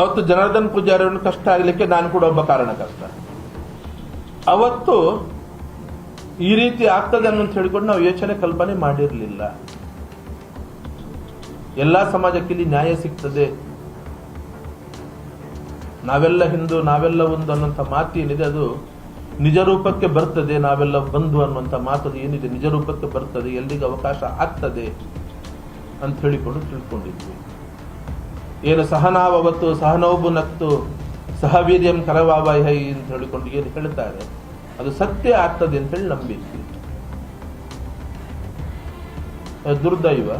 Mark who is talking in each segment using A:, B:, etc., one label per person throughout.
A: ಅವತ್ತು ಜನಾರ್ದನ್ ಪೂಜಾರಿಯನ್ನು ಕಷ್ಟ ಆಗಲಿಕ್ಕೆ ನಾನು ಕೂಡ ಒಬ್ಬ ಕಾರಣಕರ್ತ. ಅವತ್ತು ಈ ರೀತಿ ಆಗ್ತದೆ ಅನ್ನೋ ಹೇಳಿಕೊಂಡು ನಾವು ಯೋಚನೆ ಕಲ್ಪನೆ ಮಾಡಿರಲಿಲ್ಲ. ಎಲ್ಲಾ ಸಮಾಜಕ್ಕೆ ಇಲ್ಲಿ ನ್ಯಾಯ ಸಿಗ್ತದೆ. ನಾವೆಲ್ಲ ಹಿಂದೂ, ನಾವೆಲ್ಲ ಒಂದು ಅನ್ನುವಂಥ ಮಾತು ಏನಿದೆ ಅದು ನಿಜ ರೂಪಕ್ಕೆ ಬರ್ತದೆ, ನಾವೆಲ್ಲ ಬಂಧು ಅನ್ನುವಂಥ ಮಾತು ಅದು ಏನಿದೆ ನಿಜ ರೂಪಕ್ಕೆ ಬರ್ತದೆ, ಎಲ್ಲಿಗೆ ಅವಕಾಶ ಆಗ್ತದೆ ಅಂತ ಹೇಳಿಕೊಂಡು ತಿಳ್ಕೊಂಡಿದ್ವಿ. ಏನು ಸಹನಾವತ್ತು ಸಹನೋಬು ನಕ್ತು ಸಹವೀರ್ಯಂ ಕರವಾವಹೈ ಅಂತ ಹೇಳಿಕೊಂಡು ಏನು ಹೇಳ್ತಾರೆ? ಅದು ಸತ್ಯ ಆಗ್ತದೆ ಅಂತ ಹೇಳಿ ನಂಬಿದ್ವಿ. ದುರ್ದೈವ.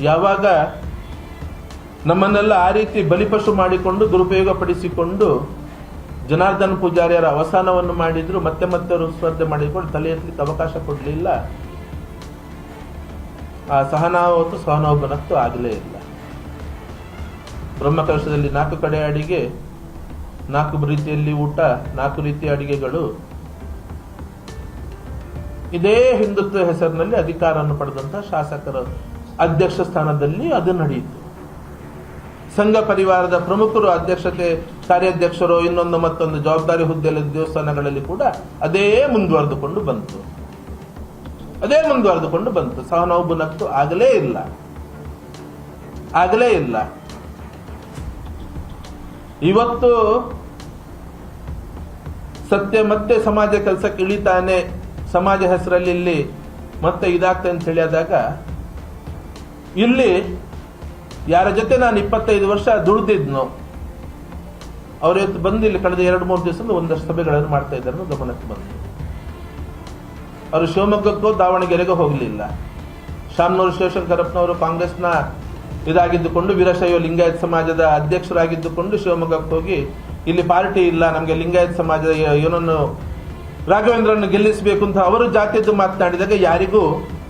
A: ಯಾವಾಗ ನಮ್ಮನ್ನೆಲ್ಲ ಆ ರೀತಿ ಬಲಿಪಶು ಮಾಡಿಕೊಂಡು ದುರುಪಯೋಗ ಪಡಿಸಿಕೊಂಡು ಜನಾರ್ದನ್ ಪೂಜಾರಿಯರ ಅವಸಾನವನ್ನು ಮಾಡಿದ್ರು, ಮತ್ತೆ ಮತ್ತೆ ಅವರು ಸ್ಪರ್ಧೆ ಮಾಡಿಕೊಂಡು ತಲೆ ಎತ್ತಲಿಕ್ಕೆ ಅವಕಾಶ ಕೊಡಲಿಲ್ಲ. ಆ ಸಹನಾವತ್ತು, ಸಹನೋಬನತ್ತು ಆಗಲೇ ಇಲ್ಲ. ಬ್ರಹ್ಮಕಲಶದಲ್ಲಿ ನಾಲ್ಕು ಕಡೆ ಅಡಿಗೆ, ನಾಲ್ಕು ರೀತಿಯಲ್ಲಿ ಊಟ, ನಾಲ್ಕು ರೀತಿಯ ಅಡಿಗೆಗಳು. ಇದೇ ಹಿಂದುತ್ವ ಹೆಸರಿನಲ್ಲಿ ಅಧಿಕಾರವನ್ನು ಪಡೆದಂತಹ ಶಾಸಕರ ಅಧ್ಯಕ್ಷ ಸ್ಥಾನದಲ್ಲಿ ಅದು ನಡೆಯಿತು. ಸಂಘ ಪರಿವಾರದ ಪ್ರಮುಖರು, ಅಧ್ಯಕ್ಷತೆ ಕಾರ್ಯಾಧ್ಯಕ್ಷರು, ಇನ್ನೊಂದು ಮತ್ತೊಂದು ಜವಾಬ್ದಾರಿ ಹುದ್ದೆಯಲ್ಲಿ ದೇವಸ್ಥಾನಗಳಲ್ಲಿ ಕೂಡ ಅದೇ ಮುಂದುವರೆದುಕೊಂಡು ಬಂತು. ಅದೇ ಮುಂದುವರೆದುಕೊಂಡು ಬಂತು. ಸಹನೋಬುನತ್ತು ಆಗಲೇ ಇಲ್ಲ. ಆಗಲೇ ಇಲ್ಲ. ಇವತ್ತು ಸತ್ಯ ಮತ್ತೆ ಸಮಾಜ ಕೆಲಸಕ್ಕೆ ಇಳಿತಾನೆ, ಸಮಾಜ ಹೆಸರಲ್ಲಿ ಇಲ್ಲಿ ಮತ್ತೆ ಇದಾಗ್ತದೆ ಅಂತ ಹೇಳಿದಾಗ, ಇಲ್ಲಿ ಯಾರ ಜೊತೆ ನಾನು ಇಪ್ಪತ್ತೈದು ವರ್ಷ ದುಡ್ದಿದ್ನು, ಅವ್ರ ಇವತ್ತು ಬಂದು ಇಲ್ಲಿ ಕಳೆದ ಎರಡು ಮೂರು ದಿವಸದಿಂದ ಒಂದಷ್ಟು ಸಭೆಗಳನ್ನು ಮಾಡ್ತಾ ಇದ್ದಾರೆ ಗಮನಕ್ಕೆ ಬಂದು ಅವರು ಶಿವಮೊಗ್ಗಕ್ಕೂ ದಾವಣಗೆರೆಗೂ ಹೋಗಲಿಲ್ಲ. ಶಾಮನೂರು ಶಿವಶಂಕರಪ್ಪನವರು ಕಾಂಗ್ರೆಸ್ನ ಇದಾಗಿದ್ದುಕೊಂಡು ವೀರಶೈವ ಲಿಂಗಾಯತ್ ಸಮಾಜದ ಅಧ್ಯಕ್ಷರಾಗಿದ್ದುಕೊಂಡು ಶಿವಮೊಗ್ಗಕ್ಕೆ ಹೋಗಿ ಇಲ್ಲಿ ಪಾರ್ಟಿ ಇಲ್ಲ, ನಮಗೆ ಲಿಂಗಾಯತ್ ಸಮಾಜದ ಏನನ್ನು ರಾಘವೇಂದ್ರನ್ನು ಗೆಲ್ಲಿಸಬೇಕು ಅಂತ ಅವರು ಜಾತಿಯದ್ದು ಮಾತನಾಡಿದಾಗ ಯಾರಿಗೂ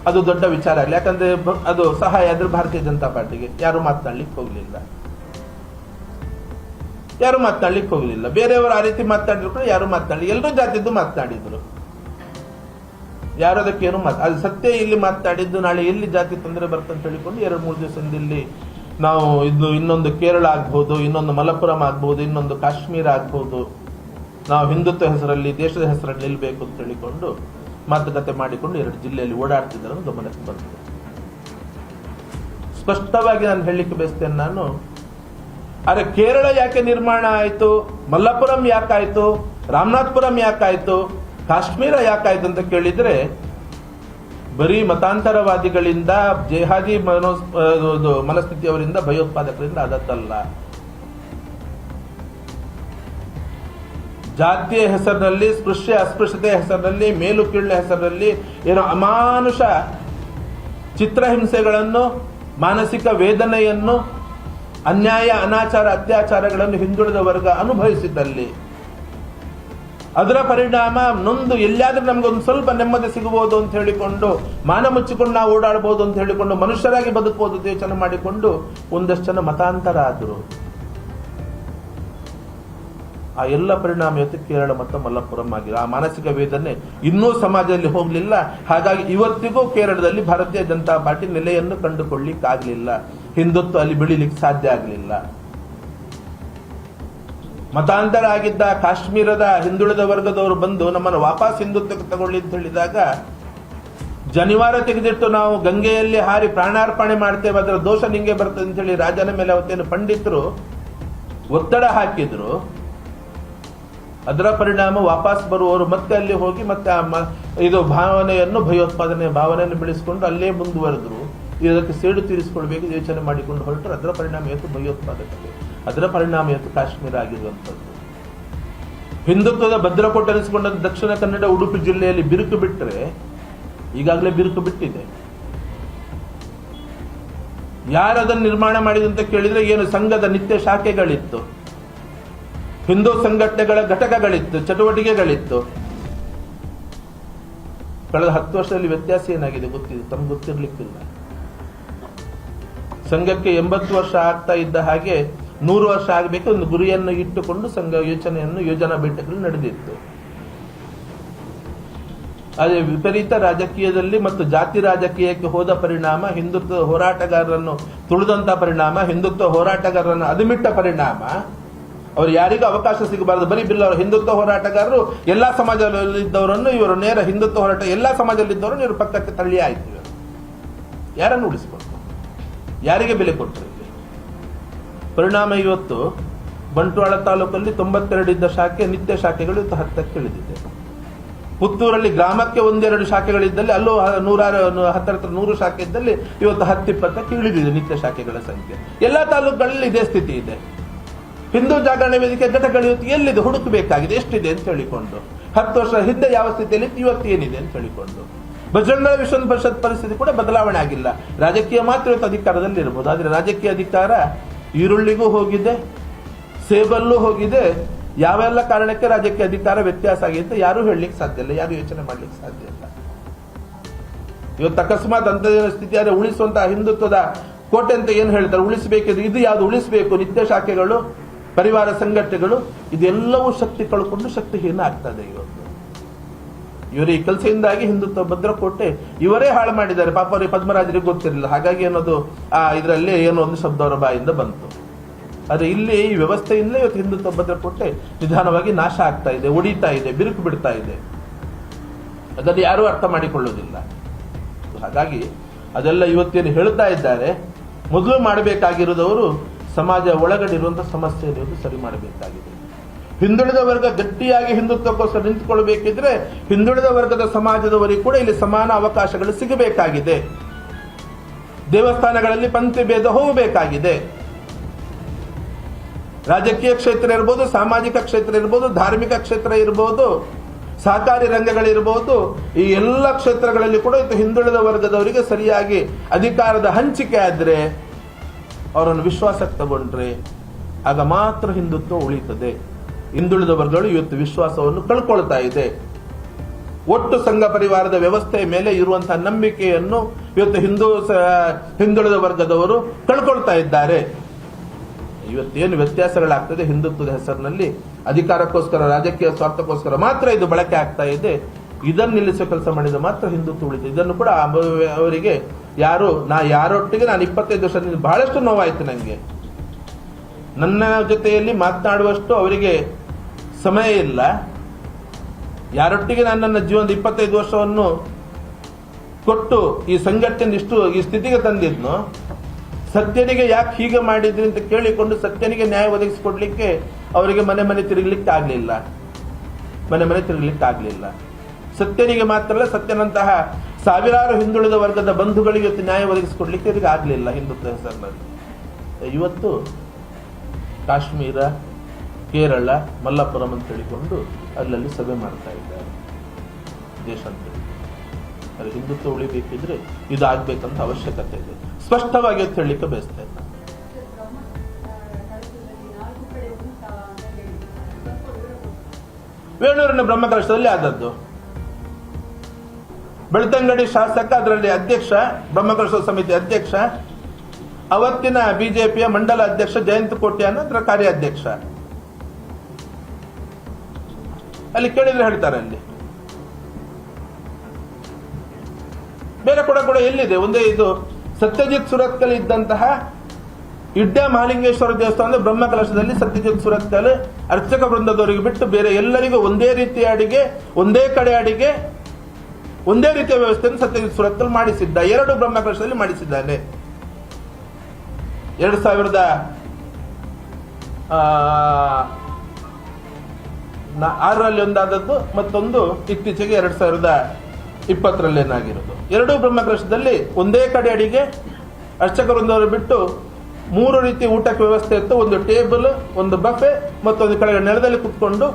A: ಅದು ದೊಡ್ಡ ವಿಚಾರ ಆಗಲಿ ಯಾಕಂದ್ರೆ ಅದು ಸಹಾಯ ಆದ್ರೆ ಭಾರತೀಯ ಜನತಾ ಪಾರ್ಟಿಗೆ. ಯಾರು ಮಾತನಾಡ್ಲಿಕ್ಕೆ ಹೋಗಲಿಲ್ಲ. ಯಾರು ಮಾತನಾಡ್ಲಿಕ್ಕೆ ಹೋಗಲಿಲ್ಲ. ಬೇರೆಯವರು ಆ ರೀತಿ ಮಾತನಾಡಿದ್ರು ಕೂಡ ಯಾರು ಮಾತನಾಡಿ ಎಲ್ಲರೂ ಜಾತಿದ್ದು ಮಾತನಾಡಿದ್ರು. ಯಾರು ಏನು ಮಾತು ಅದು ಸತ್ಯ ಇಲ್ಲಿ ಮಾತಾಡಿದ್ದು, ನಾಳೆ ಎಲ್ಲಿ ಜಾತಿ ತೊಂದರೆ ಬರ್ತಂತ ಹೇಳಿಕೊಂಡು ಎರಡು, ಮೂರು ದಿವಸದಿಂದ ಇಲ್ಲಿ ನಾವು ಇದು ಇನ್ನೊಂದು ಕೇರಳ ಆಗ್ಬೋದು, ಇನ್ನೊಂದು ಮಲಪುರಂ ಆಗ್ಬೋದು, ಇನ್ನೊಂದು ಕಾಶ್ಮೀರ ಆಗ್ಬೋದು. ನಾವು ಹಿಂದುತ್ವ ಹೆಸರಲ್ಲಿ, ದೇಶದ ಹೆಸರಲ್ಲಿ ನಿಲ್ಲಬೇಕು ಅಂತ ಹೇಳಿಕೊಂಡು ಮಾತುಕತೆ ಮಾಡಿಕೊಂಡು ಎರಡು ಜಿಲ್ಲೆಯಲ್ಲಿ ಓಡಾಡ್ತಿದ್ದಾರೆ ಗಮನಕ್ಕೆ ಬಂತು ಸ್ಪಷ್ಟವಾಗಿ ನಾನು ಹೇಳಲಿಕ್ಕೆ ಬಯಸ್ತೇನೆ ನಾನು, ಅರೆ ಕೇರಳ ಯಾಕೆ ನಿರ್ಮಾಣ ಆಯಿತು? ಮಲ್ಲಪುರಂ ಯಾಕಾಯಿತು? ರಾಮನಾಥ್ಪುರಂ ಯಾಕಾಯ್ತು? ಕಾಶ್ಮೀರ ಯಾಕಾಯ್ತು ಅಂತ ಕೇಳಿದ್ರೆ, ಬರೀ ಮತಾಂತರವಾದಿಗಳಿಂದ, ಜೇಹಾದಿ ಮನೋ ಮನಸ್ಥಿತಿಯವರಿಂದ ಭಯೋತ್ಪಾದಕರಿಂದ ಅದತ್ತಲ್ಲ ಜಾತಿಯ ಹೆಸರಿನಲ್ಲಿ, ಸ್ಪೃಶ್ಯ, ಅಸ್ಪೃಶ್ಯತೆಯ ಹೆಸರಿನಲ್ಲಿ, ಮೇಲು ಕೀಳು ಹೆಸರಿನಲ್ಲಿ ಏನೋ ಅಮಾನುಷ ಚಿತ್ರಹಿಂಸೆಗಳನ್ನು, ಮಾನಸಿಕ ವೇದನೆಯನ್ನು, ಅನ್ಯಾಯ, ಅನಾಚಾರ, ಅತ್ಯಾಚಾರಗಳನ್ನು ಹಿಂದುಳಿದ ವರ್ಗ ಅನುಭವಿಸಿದ್ದಲ್ಲಿ. ಅದರ ಪರಿಣಾಮ ನೊಂದು ಎಲ್ಲಿಯಾದ್ರೂ ನಮ್ಗೊಂದು ಸ್ವಲ್ಪ ನೆಮ್ಮದಿ ಸಿಗಬಹುದು ಅಂತ ಹೇಳಿಕೊಂಡು, ಮಾನ ಮುಚ್ಚಿಕೊಂಡು ನಾವು ಓಡಾಡಬಹುದು ಅಂತ ಹೇಳಿಕೊಂಡು, ಮನುಷ್ಯರಾಗಿ ಬದುಕಬಹುದು ಯೋಚನೆ ಮಾಡಿಕೊಂಡು ಒಂದಷ್ಟು ಜನ ಮತಾಂತರ ಆದರು ಆ ಎಲ್ಲ ಪರಿಣಾಮ ಇವತ್ತು ಕೇರಳ ಮತ್ತು ಮಲ್ಲಪುರಂ ಆಗಿದೆ ಆ ಮಾನಸಿಕ ವೇದನೆ ಇನ್ನೂ ಸಮಾಜದಲ್ಲಿ ಹೋಗಲಿಲ್ಲ. ಹಾಗಾಗಿ ಇವತ್ತಿಗೂ ಕೇರಳದಲ್ಲಿ ಭಾರತೀಯ ಜನತಾ ಪಾರ್ಟಿ ನೆಲೆಯನ್ನು ಕಂಡುಕೊಳ್ಳಿಕ್ಕಾಗಲಿಲ್ಲ. ಹಿಂದುತ್ವ ಅಲ್ಲಿ ಬೆಳಿಲಿಕ್ಕೆ ಸಾಧ್ಯ ಆಗಲಿಲ್ಲ. ಮತಾಂತರ ಆಗಿದ್ದ ಕಾಶ್ಮೀರದ ಹಿಂದುಳಿದ ವರ್ಗದವರು ಬಂದು ನಮ್ಮನ್ನು ವಾಪಸ್ ಹಿಂದುತ್ವಕ್ಕೆ ತಗೊಳ್ಳಿ ಅಂತ ಹೇಳಿದಾಗ, ಜನಿವಾರ ತೆಗೆದಿಟ್ಟು ನಾವು ಗಂಗೆಯಲ್ಲಿ ಹಾರಿ ಪ್ರಾಣಾರ್ಪಣೆ ಮಾಡ್ತೇವೆ, ಅದರ ದೋಷ ನಿಂಗೆ ಬರ್ತದೆ ಅಂತ ಹೇಳಿ ರಾಜನ ಮೇಲೆ ಅವತ್ತೇನು ಪಂಡಿತರು ಒತ್ತಡ ಹಾಕಿದ್ರು. ಅದರ ಪರಿಣಾಮ ವಾಪಸ್ ಬರುವವರು ಮತ್ತೆ ಅಲ್ಲಿ ಹೋಗಿ ಮತ್ತೆ ಆ ಇದು ಭಾವನೆಯನ್ನು, ಭಯೋತ್ಪಾದನೆ ಭಾವನೆಯನ್ನು ಬೆಳೆಸಿಕೊಂಡು ಅಲ್ಲೇ ಮುಂದುವರೆದ್ರು. ಇದಕ್ಕೆ ಸೇಡು ತೀರಿಸಿಕೊಳ್ಬೇಕು, ಯೋಚನೆ ಮಾಡಿಕೊಂಡು ಹೊರಟರು. ಅದರ ಪರಿಣಾಮ ಇವತ್ತು ಭಯೋತ್ಪಾದಕತೆ. ಅದರ ಪರಿಣಾಮ ಇವತ್ತು ಕಾಶ್ಮೀರ ಆಗಿರುವಂಥದ್ದು. ಹಿಂದುತ್ವದ ಭದ್ರಕೋಟೆ ಅನಿಸಿಕೊಂಡ ದಕ್ಷಿಣ ಕನ್ನಡ, ಉಡುಪಿ ಜಿಲ್ಲೆಯಲ್ಲಿ ಬಿರುಕು ಬಿಟ್ಟರೆ ಈಗಾಗಲೇ ಬಿರುಕು ಬಿಟ್ಟಿದೆ. ಯಾರದನ್ನು ನಿರ್ಮಾಣ ಮಾಡಿದಂತ ಕೇಳಿದ್ರೆ ಏನು ಸಂಘದ ನಿತ್ಯ ಶಾಖೆಗಳಿತ್ತು. ಹಿಂದೂ ಸಂಘಟನೆಗಳ ಘಟಕಗಳಿತ್ತು, ಚಟುವಟಿಕೆಗಳಿತ್ತು. ಕಳೆದ ಹತ್ತು ವರ್ಷದಲ್ಲಿ ವ್ಯತ್ಯಾಸ ಏನಾಗಿದೆ ಗೊತ್ತಿದೆ ತಮ್ಗೆ ಗೊತ್ತಿರ್ಲಿಕ್ಕಿಲ್ಲ. ಸಂಘಕ್ಕೆ ಎಂಬತ್ತು ವರ್ಷ ಆಗ್ತಾ ಇದ್ದ ಹಾಗೆ ನೂರು ವರ್ಷ ಆಗಬೇಕು, ಒಂದು ಗುರಿಯನ್ನು ಇಟ್ಟುಕೊಂಡು ಸಂಘ ಯೋಚನೆಯನ್ನು ಯೋಜನಾ ಬೇಟೆಗಳು ನಡೆದಿತ್ತು. ಅದೇ ವಿಪರೀತ ರಾಜಕೀಯದಲ್ಲಿ ಮತ್ತು ಜಾತಿ ರಾಜಕೀಯಕ್ಕೆ ಹೋದ ಪರಿಣಾಮ, ಹಿಂದುತ್ವ ಹೋರಾಟಗಾರರನ್ನು ತುಳಿದಂತ ಪರಿಣಾಮ, ಹಿಂದುತ್ವ ಹೋರಾಟಗಾರರನ್ನು ಅದುಮಿಟ್ಟ ಪರಿಣಾಮ. ಅವರು ಯಾರಿಗೂ ಅವಕಾಶ ಸಿಗಬಾರದು. ಬರೀ ಬಿಲ್ಲ ಅವರು ಹಿಂದುತ್ವ ಹೋರಾಟಗಾರರು ಎಲ್ಲಾ ಸಮಾಜದಲ್ಲಿದ್ದವರನ್ನು ಇವರು ನೇರ ಹಿಂದುತ್ವ ಹೋರಾಟ, ಎಲ್ಲಾ ಸಮಾಜದಲ್ಲಿದ್ದವರನ್ನು ಇವರು ಪಕ್ಕಕ್ಕೆ ತಳ್ಳಿ ಆಯ್ತು ಯಾರನ್ನು ಉಳಿಸ್ಬೇಕು? ಯಾರಿಗೆ ಬೆಲೆ ಕೊಟ್ಟರು ಪರಿಣಾಮ ಇವತ್ತು ಬಂಟ್ವಾಳ ತಾಲೂಕಲ್ಲಿ ತೊಂಬತ್ತೆರಡು ಇದ್ದ ಶಾಖೆ, ನಿತ್ಯ ಶಾಖೆಗಳು ಇವತ್ತು ಹತ್ತಕ್ಕೆ ಇಳಿದಿದೆ. ಪುತ್ತೂರಲ್ಲಿ ಗ್ರಾಮಕ್ಕೆ ಒಂದೆರಡು ಶಾಖೆಗಳಿದ್ದಲ್ಲಿ, ಅಲ್ಲೂ ನೂರಾರು ಹತ್ತರತ್ರ ನೂರು ಶಾಖೆ ಇದ್ದಲ್ಲಿ ಇವತ್ತು ಹತ್ತಿಪ್ಪತ್ತಕ್ಕೆ ಇಳಿದಿದೆ ನಿತ್ಯ ಶಾಖೆಗಳ ಸಂಖ್ಯೆ. ಎಲ್ಲಾ ತಾಲೂಕುಗಳಲ್ಲಿ ಇದೇ ಸ್ಥಿತಿ ಇದೆ. ಹಿಂದೂ ಜಾಗರಣೆ ವೇದಿಕೆ ಘಟಕಗಳು ಇವತ್ತು ಎಲ್ಲಿದೆ? ಹುಡುಕಬೇಕಾಗಿದೆ. ಎಷ್ಟಿದೆ ಅಂತ ಹೇಳಿಕೊಂಡು. ಹತ್ತು ವರ್ಷ ಹಿಂದೆ ಯಾವ ಸ್ಥಿತಿಯಲ್ಲಿ ಇವತ್ತು ಏನಿದೆ ಅಂತ ಹೇಳಿಕೊಂಡು. ಬಜರಂಗ ವಿಶ್ವ ಪರಿಷತ್ ಪರಿಸ್ಥಿತಿ ಕೂಡ ಬದಲಾವಣೆ ಆಗಿಲ್ಲ. ರಾಜಕೀಯ ಮಾತ್ರ ಇವತ್ತು ಅಧಿಕಾರದಲ್ಲಿ ಇರಬಹುದು ಆದರೆ ರಾಜಕೀಯ ಅಧಿಕಾರ ಈರುಳ್ಳಿಗೂ ಹೋಗಿದೆ, ಸೇಬಲ್ಲೂ ಹೋಗಿದೆ, ಯಾವೆಲ್ಲ ಕಾರಣಕ್ಕೆ ರಾಜ್ಯಕ್ಕೆ ಅಧಿಕಾರ ವ್ಯತ್ಯಾಸ ಆಗಿದೆ ಅಂತ ಯಾರು ಹೇಳಲಿಕ್ಕೆ ಸಾಧ್ಯ ಇಲ್ಲ, ಯಾರು ಯೋಚನೆ ಮಾಡ್ಲಿಕ್ಕೆ ಸಾಧ್ಯ ಇಲ್ಲ. ಇವತ್ತು ಅಕಸ್ಮಾತ್ ಅಂತ ಸ್ಥಿತಿ ಆದ್ರೆ ಉಳಿಸುವಂತಹ ಹಿಂದುತ್ವದ ಕೋಟೆ ಅಂತ ಏನು ಹೇಳ್ತಾರೆ? ಉಳಿಸಬೇಕಿದ್ರು ಇದು ಯಾವ್ದು? ಉಳಿಸಬೇಕು. ನಿತ್ಯ ಶಾಖೆಗಳು, ಪರಿವಾರ ಸಂಘಟನೆಗಳು, ಇದೆಲ್ಲವೂ ಶಕ್ತಿ ಕಳ್ಕೊಂಡು ಶಕ್ತಿಹೀನ ಆಗ್ತದೆ ಇವತ್ತು. ಇವರ ಈ ಕೆಲಸದಿಂದಾಗಿ ಹಿಂದುತ್ವ ಭದ್ರಕೋಟೆ ಇವರೇ ಹಾಳು ಮಾಡಿದ್ದಾರೆ. ಪಾಪ ಅವರಿಗೆ ಪದ್ಮರಾಜರಿಗೆ ಗೊತ್ತಿರಲಿಲ್ಲ. ಹಾಗಾಗಿ ಅನ್ನೋದು ಆ ಇದರಲ್ಲಿ ಏನೋ ಒಂದು ಶಬ್ದ ಅವರ ಬಾಯಿಂದ ಬಂತು. ಆದ್ರೆ ಇಲ್ಲಿ ಈ ವ್ಯವಸ್ಥೆಯಿಂದಲೇ ಇವತ್ತು ಹಿಂದುತ್ವ ಭದ್ರಕೋಟೆ ನಿಧಾನವಾಗಿ ನಾಶ ಆಗ್ತಾ ಇದೆ ಒಡಿತಾ ಇದೆ, ಬಿರುಕು ಬಿಡ್ತಾ ಇದೆ. ಅದನ್ನು ಯಾರೂ ಅರ್ಥ ಮಾಡಿಕೊಳ್ಳುವುದಿಲ್ಲ. ಹಾಗಾಗಿ ಅದೆಲ್ಲ ಇವತ್ತೇನು ಹೇಳ್ತಾ ಇದ್ದಾರೆ ಮೊದಲು ಮಾಡಬೇಕಾಗಿರೋದವರು ಸಮಾಜ ಒಳಗಡೆ ಇರುವಂತಹ ಸಮಸ್ಯೆಯನ್ನು ಸರಿ ಮಾಡಬೇಕಾಗಿದೆ. ಹಿಂದುಳಿದ ವರ್ಗ ಗಟ್ಟಿಯಾಗಿ ಹಿಂದುತ್ವಕ್ಕೋಸ್ಕರ ನಿಂತುಕೊಳ್ಳಬೇಕಿದ್ರೆ ಹಿಂದುಳಿದ ವರ್ಗದ ಸಮಾಜದವರಿಗೆ ಕೂಡ ಇಲ್ಲಿ ಸಮಾನ ಅವಕಾಶಗಳು ಸಿಗಬೇಕಾಗಿದೆ. ದೇವಸ್ಥಾನಗಳಲ್ಲಿ ಪಂಕ್ತಿ ಭೇದ ಹೋಗಬೇಕಾಗಿದೆ. ರಾಜಕೀಯ ಕ್ಷೇತ್ರ ಇರ್ಬೋದು, ಸಾಮಾಜಿಕ ಕ್ಷೇತ್ರ ಇರ್ಬೋದು, ಧಾರ್ಮಿಕ ಕ್ಷೇತ್ರ ಇರ್ಬೋದು, ಸಹಕಾರಿ ರಂಗಗಳಿರ್ಬೋದು, ಈ ಎಲ್ಲ ಕ್ಷೇತ್ರಗಳಲ್ಲಿ ಕೂಡ ಇದು ಹಿಂದುಳಿದ ವರ್ಗದವರಿಗೆ ಸರಿಯಾಗಿ ಅಧಿಕಾರದ ಹಂಚಿಕೆ ಆದರೆ ಅವರನ್ನು ವಿಶ್ವಾಸಕ್ಕೆ ತಗೊಂಡ್ರೆ ಆಗ ಮಾತ್ರ ಹಿಂದುತ್ವ ಉಳಿತದೆ. ಹಿಂದುಳಿದ ವರ್ಗಗಳು ಇವತ್ತು ವಿಶ್ವಾಸವನ್ನು ಕಳ್ಕೊಳ್ತಾ ಇದೆ. ಒಟ್ಟು ಸಂಘ ಪರಿವಾರದ ವ್ಯವಸ್ಥೆಯ ಮೇಲೆ ಇರುವಂತಹ ನಂಬಿಕೆಯನ್ನು ಇವತ್ತು ಹಿಂದೂ ಹಿಂದುಳಿದ ವರ್ಗದವರು ಕಳ್ಕೊಳ್ತಾ ಇದ್ದಾರೆ. ಇವತ್ತೇನು ವ್ಯತ್ಯಾಸಗಳಾಗ್ತದೆ? ಹಿಂದುತ್ವದ ಹೆಸರಿನಲ್ಲಿ ಅಧಿಕಾರಕ್ಕೋಸ್ಕರ, ರಾಜಕೀಯ ಸ್ವಾರ್ಥಕ್ಕೋಸ್ಕರ ಮಾತ್ರ ಇದು ಬಳಕೆ ಆಗ್ತಾ ಇದೆ. ಇದನ್ನು ನಿಲ್ಲಿಸುವ ಕೆಲಸ ಮಾಡಿದ ಮಾತ್ರ ಹಿಂದುತ್ವ ಉಳಿತು. ಇದನ್ನು ಕೂಡ ಅವರಿಗೆ ಯಾರು, ನಾ ಯಾರೊಟ್ಟಿಗೆ ನಾನು ಇಪ್ಪತ್ತೈದು ವರ್ಷದಿಂದ ಬಹಳಷ್ಟು ನೋವಾಯಿತು ನನಗೆ ನನ್ನ ಜೊತೆಯಲ್ಲಿ ಮಾತನಾಡುವಷ್ಟು ಅವರಿಗೆ ಸಮಯ ಇಲ್ಲ. ಯಾರೊಟ್ಟಿಗೆ ನಾನು ನನ್ನ ಜೀವನದ ಇಪ್ಪತ್ತೈದು ವರ್ಷವನ್ನು ಕೊಟ್ಟು ಈ ಸಂಘಟನೆ ಇಷ್ಟು, ಈ ಸ್ಥಿತಿಗೆ ತಂದಿದ್ನು, ಸತ್ಯನಿಗೆ ಯಾಕೆ ಹೀಗೆ ಮಾಡಿದ್ರಿ ಅಂತ ಕೇಳಿಕೊಂಡು ಸತ್ಯನಿಗೆ ನ್ಯಾಯ ಒದಗಿಸಿಕೊಡ್ಲಿಕ್ಕೆ ಅವರಿಗೆ ಮನೆ ಮನೆ ತಿರುಗಲಿಕ್ಕೆ ಆಗಲಿಲ್ಲ. ಮನೆ ಮನೆ ತಿರುಗಲಿಕ್ಕೆ ಆಗಲಿಲ್ಲ. ಸತ್ಯನಿಗೆ ಮಾತ್ರ ಸತ್ಯನಂತಹ ಸಾವಿರಾರು ಹಿಂದುಳಿದ ವರ್ಗದ ಬಂಧುಗಳಿಗೆ ನ್ಯಾಯ ಒದಗಿಸಿಕೊಡ್ಲಿಕ್ಕೆ ಇವರಿಗೆ ಆಗಲಿಲ್ಲ ಹಿಂದುತ್ವ ಹೆಸರಿನಲ್ಲಿ ಇವತ್ತು ಕಾಶ್ಮೀರ, ಕೇರಳ, ಮಲ್ಲಪುರಂ ಅಂತ ಹೇಳಿಕೊಂಡು ಅಲ್ಲಲ್ಲಿ ಸಭೆ ಮಾಡ್ತಾ ಇದ್ದಾರೆ. ದೇಶ ಅಲ್ಲಿ ಹಿಂದುತ್ವ ಉಳಿಬೇಕಿದ್ರೆ ಇದಾಗಬೇಕಂತ ಅವಶ್ಯಕತೆ ಇದೆ. ಸ್ಪಷ್ಟವಾಗಿ ಅಂತ ಹೇಳಲಿಕ್ಕೆ ಬಯಸ್ತಾ ಇದ್ದ ವೇಣೂರಿನ ಬ್ರಹ್ಮಕಲಶದಲ್ಲಿ ಆದದ್ದು. ಬೆಳ್ತಂಗಡಿ ಶಾಸಕ, ಅದರಲ್ಲಿ ಅಧ್ಯಕ್ಷ ಬ್ರಹ್ಮಕಲಶ ಸಮಿತಿ ಅಧ್ಯಕ್ಷ ಅವತ್ತಿನ ಬಿಜೆಪಿಯ ಮಂಡಲ ಅಧ್ಯಕ್ಷ ಜಯಂತ್ ಕೋಟ್ಯಾನ ಅದರ ಕಾರ್ಯಾಧ್ಯಕ್ಷ? ಅಲ್ಲಿ ಕೇಳಿದ್ರೆ ಹೇಳ್ತಾರೆ ಅಲ್ಲಿ. ಬೇರೆ ಕೂಡ ಕೂಡ ಎಲ್ಲಿದೆ? ಒಂದೇ ಇದು, ಸತ್ಯಜಿತ್ ಸುರತ್ಕಲ್ ಇದ್ದಂತಹ ಇಡ್ಡ ಮಹಾಲಿಂಗೇಶ್ವರ ದೇವಸ್ಥಾನದ ಬ್ರಹ್ಮಕಲಶದಲ್ಲಿ ಸತ್ಯಜಿತ್ ಸುರತ್ಕಲ್ ಅರ್ಚಕ ವೃಂದದವರಿಗೆ ಬಿಟ್ಟು ಬೇರೆ ಎಲ್ಲರಿಗೂ ಒಂದೇ ರೀತಿಯ ಅಡಿಗೆ, ಒಂದೇ ಕಡೆ ಅಡಿಗೆ, ಒಂದೇ ರೀತಿಯ ವ್ಯವಸ್ಥೆಯನ್ನು ಸತ್ಯಜಿತ್ ಸುರತ್ಕಲ್ ಮಾಡಿಸಿದ್ದ. ಎರಡು ಬ್ರಹ್ಮಕಲಶದಲ್ಲಿ ಮಾಡಿಸಿದ್ದಾನೆ ಎರಡು ಸಾವಿರದ ಆರರಲ್ಲಿ ಒಂದಾದದ್ದು ಮತ್ತೊಂದು ಇತ್ತೀಚೆಗೆ ಎರಡು ಸಾವಿರದ ಇಪ್ಪತ್ತರಲ್ಲಿ ಏನಾಗಿರೋದು. ಎರಡೂ ಬ್ರಹ್ಮಕೃಷ್ಣದಲ್ಲಿ ಒಂದೇ ಕಡೆ ಅಡಿಗೆ ಅರ್ಚಕರೊಂದವರು ಬಿಟ್ಟು ಮೂರು ರೀತಿ ಊಟಕ್ಕೆ ವ್ಯವಸ್ಥೆ ಇತ್ತು. ಒಂದು ಟೇಬಲ್, ಒಂದು ಬಫೆ ಮತ್ತೊಂದು ಕಡೆ ನೆಲದಲ್ಲಿ ಕುತ್ಕೊಂಡು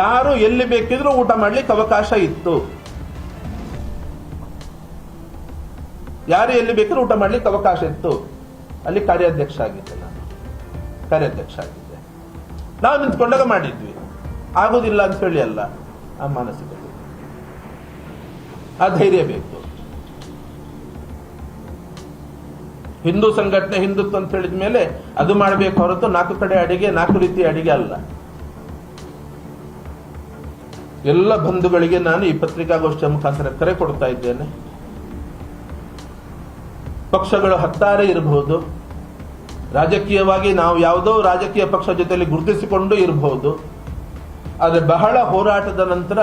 A: ಯಾರು ಎಲ್ಲಿ ಬೇಕಿದ್ರೂ ಊಟ ಮಾಡ್ಲಿಕ್ಕೆ ಅವಕಾಶ ಇತ್ತು. ಯಾರು ಎಲ್ಲಿ ಬೇಕಿದ್ರೂ ಊಟ ಮಾಡ್ಲಿಕ್ಕೆ ಅವಕಾಶ ಇತ್ತು. ಅಲ್ಲಿ ಕಾರ್ಯಾಧ್ಯಕ್ಷ ಆಗಿದ್ದೆ ನಾನು. ಕಾರ್ಯಾಧ್ಯಕ್ಷ ಆಗಿದ್ದೆ ನಾವು ನಿಂತ್ಕೊಂಡಾಗ ಮಾಡಿದ್ವಿ. ಆಗೋದಿಲ್ಲ ಅಂತ ಹೇಳಿ ಅಲ್ಲ, ಆ ಮಾನಸಿಕತೆ. ಆ ಧೈರ್ಯ ಬೇಕು. ಹಿಂದೂ ಸಂಘಟನೆ ಹಿಂದುತ್ವ ಅಂತ ಹೇಳಿದ ಮೇಲೆ ಅದು ಮಾಡಬೇಕು ಹೊರತು ನಾಲ್ಕು ಕಡೆ ಅಡಿಗೆ, ನಾಲ್ಕು ರೀತಿಯ ಅಡಿಗೆ ಅಲ್ಲ. ಎಲ್ಲ ಬಂಧುಗಳಿಗೆ ನಾನು ಈ ಪತ್ರಿಕಾಗೋಷ್ಠಿಯ ಮುಖಾಂತರ ಕರೆ ಕೊಡ್ತಾ ಇದ್ದೇನೆ. ಪಕ್ಷಗಳು ಹತ್ತಾರೆ ಇರಬಹುದು. ರಾಜಕೀಯವಾಗಿ ನಾವು ಯಾವುದೋ ರಾಜಕೀಯ ಪಕ್ಷ ಜೊತೆಯಲ್ಲಿ ಗುರುತಿಸಿಕೊಂಡು ಇರಬಹುದು. ಆದರೆ ಬಹಳ ಹೋರಾಟದ ನಂತರ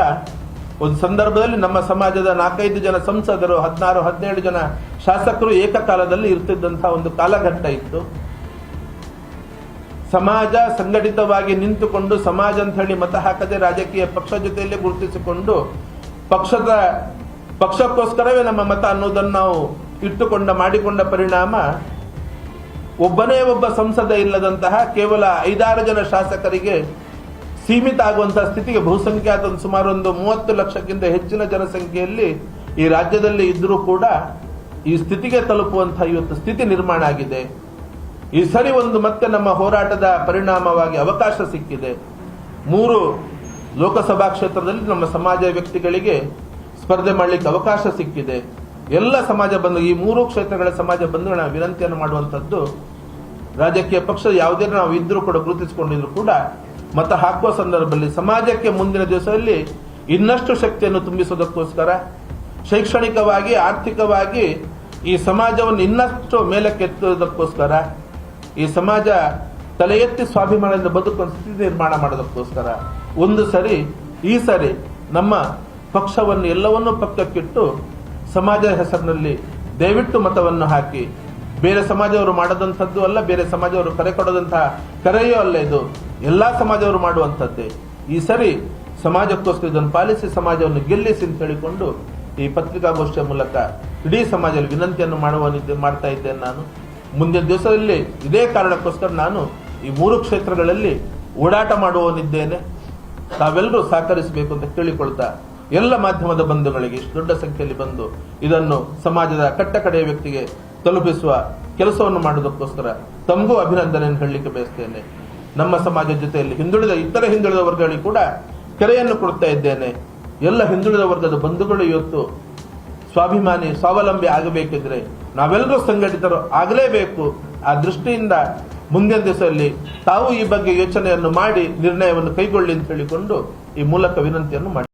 A: ಒಂದು ಸಂದರ್ಭದಲ್ಲಿ ನಮ್ಮ ಸಮಾಜದ ನಾಲ್ಕೈದು ಜನ ಸಂಸದರು, ಹದಿನಾರು, ಹದಿನೇಳು ಜನ ಶಾಸಕರು ಏಕಕಾಲದಲ್ಲಿ ಇರ್ತಿದ್ದಂತಹ ಒಂದು ಕಾಲಘಟ್ಟ ಇತ್ತು. ಸಮಾಜ ಸಂಘಟಿತವಾಗಿ ನಿಂತುಕೊಂಡು ಸಮಾಜ ಅಂತ ಹೇಳಿ ಮತ ಹಾಕದೆ ರಾಜಕೀಯ ಪಕ್ಷ ಜೊತೆಯಲ್ಲೇ ಗುರುತಿಸಿಕೊಂಡು ಪಕ್ಷದ ಪಕ್ಷಕ್ಕೋಸ್ಕರವೇ ನಮ್ಮ ಮತ ಅನ್ನೋದನ್ನು ನಾವು ಇಟ್ಟುಕೊಂಡ, ಮಾಡಿಕೊಂಡ ಪರಿಣಾಮ ಒಬ್ಬನೇ ಒಬ್ಬ ಸಂಸದ ಇಲ್ಲದಂತಹ ಕೇವಲ ಐದಾರು ಜನ ಶಾಸಕರಿಗೆ ಸೀಮಿತ ಆಗುವಂತಹ ಸ್ಥಿತಿಗೆ ಬಹುಸಂಖ್ಯಾತ ಸುಮಾರು ಒಂದು ಮೂವತ್ತು ಲಕ್ಷಕ್ಕಿಂತ ಹೆಚ್ಚಿನ ಜನಸಂಖ್ಯೆಯಲ್ಲಿ ಈ ರಾಜ್ಯದಲ್ಲಿ ಇದ್ದರೂ ಕೂಡ ಈ ಸ್ಥಿತಿಗೆ ತಲುಪುವಂತಹ ಇವತ್ತು ಸ್ಥಿತಿ ನಿರ್ಮಾಣ ಆಗಿದೆ. ಈ ಸರಿ ಒಂದು ಮತ್ತೆ ನಮ್ಮ ಹೋರಾಟದ ಪರಿಣಾಮವಾಗಿ ಅವಕಾಶ ಸಿಕ್ಕಿದೆ. ಮೂರು ಲೋಕಸಭಾ ಕ್ಷೇತ್ರದಲ್ಲಿ ನಮ್ಮ ಸಮಾಜ ವ್ಯಕ್ತಿಗಳಿಗೆ ಸ್ಪರ್ಧೆ ಮಾಡಲಿಕ್ಕೆ ಅವಕಾಶ ಸಿಕ್ಕಿದೆ. ಎಲ್ಲ ಸಮಾಜ ಬಂಧು, ಈ ಮೂರು ಕ್ಷೇತ್ರಗಳ ಸಮಾಜ ಬಂಧುಗಳ ವಿನಂತಿಯನ್ನು ಮಾಡುವಂಥದ್ದು ರಾಜಕೀಯ ಪಕ್ಷ ಯಾವುದೇ ನಾವು ಇದ್ರೂ ಕೂಡ ಗುರುತಿಸಿಕೊಂಡಿದ್ರು ಕೂಡ ಮತ ಹಾಕುವ ಸಂದರ್ಭದಲ್ಲಿ ಸಮಾಜಕ್ಕೆ ಮುಂದಿನ ದಿವಸದಲ್ಲಿ ಇನ್ನಷ್ಟು ಶಕ್ತಿಯನ್ನು ತುಂಬಿಸೋದಕ್ಕೋಸ್ಕರ ಶೈಕ್ಷಣಿಕವಾಗಿ, ಆರ್ಥಿಕವಾಗಿ ಈ ಸಮಾಜವನ್ನು ಇನ್ನಷ್ಟು ಮೇಲಕ್ಕೆತ್ತುವುದಕ್ಕೋಸ್ಕರ ಈ ಸಮಾಜ ತಲೆ ಎತ್ತಿ ಸ್ವಾಭಿಮಾನದಿಂದ ಬದುಕುವ ಸ್ಥಿತಿ ನಿರ್ಮಾಣ ಮಾಡೋದಕ್ಕೋಸ್ಕರ ಒಂದು ಸರಿ, ಈ ಸರಿ ನಮ್ಮ ಪಕ್ಷವನ್ನು ಎಲ್ಲವನ್ನೂ ಪಕ್ಕಕ್ಕಿಟ್ಟು ಸಮಾಜ ಹೆಸರಿನಲ್ಲಿ ದಯವಿಟ್ಟು ಮತವನ್ನು ಹಾಕಿ. ಬೇರೆ ಸಮಾಜವರು ಮಾಡದಂಥದ್ದು ಅಲ್ಲ, ಬೇರೆ ಸಮಾಜವರು ಕರೆ ಕೊಡದಂತಹ ಕರೆಯೋ ಅಲ್ಲ ಇದು. ಎಲ್ಲಾ ಸಮಾಜವರು ಮಾಡುವಂಥದ್ದೇ. ಈ ಸರಿ ಸಮಾಜಕ್ಕೋಸ್ಕರ ಇದನ್ನು ಪಾಲಿಸಿ, ಸಮಾಜವನ್ನು ಗೆಲ್ಲಿಸಿ ಅಂತ ಹೇಳಿಕೊಂಡು ಈ ಪತ್ರಿಕಾಗೋಷ್ಠಿಯ ಮೂಲಕ ಇಡೀ ಸಮಾಜದಲ್ಲಿ ವಿನಂತಿಯನ್ನು ಮಾಡುವ ಮಾಡ್ತಾ ಇದ್ದೇನೆ ನಾನು. ಮುಂದಿನ ದಿವಸದಲ್ಲಿ ಇದೇ ಕಾರಣಕ್ಕೋಸ್ಕರ ನಾನು ಈ ಮೂರು ಕ್ಷೇತ್ರಗಳಲ್ಲಿ ಓಡಾಟ ಮಾಡುವವನಿದ್ದೇನೆ ತಾವೆಲ್ಲರೂ ಸಹಕರಿಸಬೇಕು ಅಂತ ಕೇಳಿಕೊಳ್ತಾ ಎಲ್ಲ ಮಾಧ್ಯಮದ ಬಂಧುಗಳಿಗೆ ಇಷ್ಟು ದೊಡ್ಡ ಸಂಖ್ಯೆಯಲ್ಲಿ ಬಂದು ಇದನ್ನು ಸಮಾಜದ ಕಟ್ಟ ಕಡೆಯ ವ್ಯಕ್ತಿಗೆ ತಲುಪಿಸುವ ಕೆಲಸವನ್ನು ಮಾಡುವುದಕ್ಕೋಸ್ಕರ ತಮಗೂ ಅಭಿನಂದನೆಯನ್ನು ಹೇಳಲಿಕ್ಕೆ ಬಯಸ್ತೇನೆ. ನಮ್ಮ ಸಮಾಜದ ಜೊತೆಯಲ್ಲಿ ಹಿಂದುಳಿದ ಇತರ ಹಿಂದುಳಿದ ವರ್ಗಗಳಿಗೆ ಕೂಡ ಕೆರೆಯನ್ನು ಕೊಡ್ತಾ ಇದ್ದೇನೆ. ಎಲ್ಲ ಹಿಂದುಳಿದ ವರ್ಗದ ಬಂಧುಗಳು ಇವತ್ತು ಸ್ವಾಭಿಮಾನಿ, ಸ್ವಾವಲಂಬಿ ಆಗಬೇಕಿದ್ರೆ ನಾವೆಲ್ಲರೂ ಸಂಘಟಿತರು ಆಗಲೇಬೇಕು. ಆ ದೃಷ್ಟಿಯಿಂದ ಮುಂದಿನ ದಿವಸದಲ್ಲಿ ತಾವು ಈ ಬಗ್ಗೆ ಯೋಚನೆಯನ್ನು ಮಾಡಿ ನಿರ್ಣಯವನ್ನು ಕೈಗೊಳ್ಳಿ ಅಂತ ಹೇಳಿಕೊಂಡು ಈ ಮೂಲಕ ವಿನಂತಿಯನ್ನು ಮಾಡಿ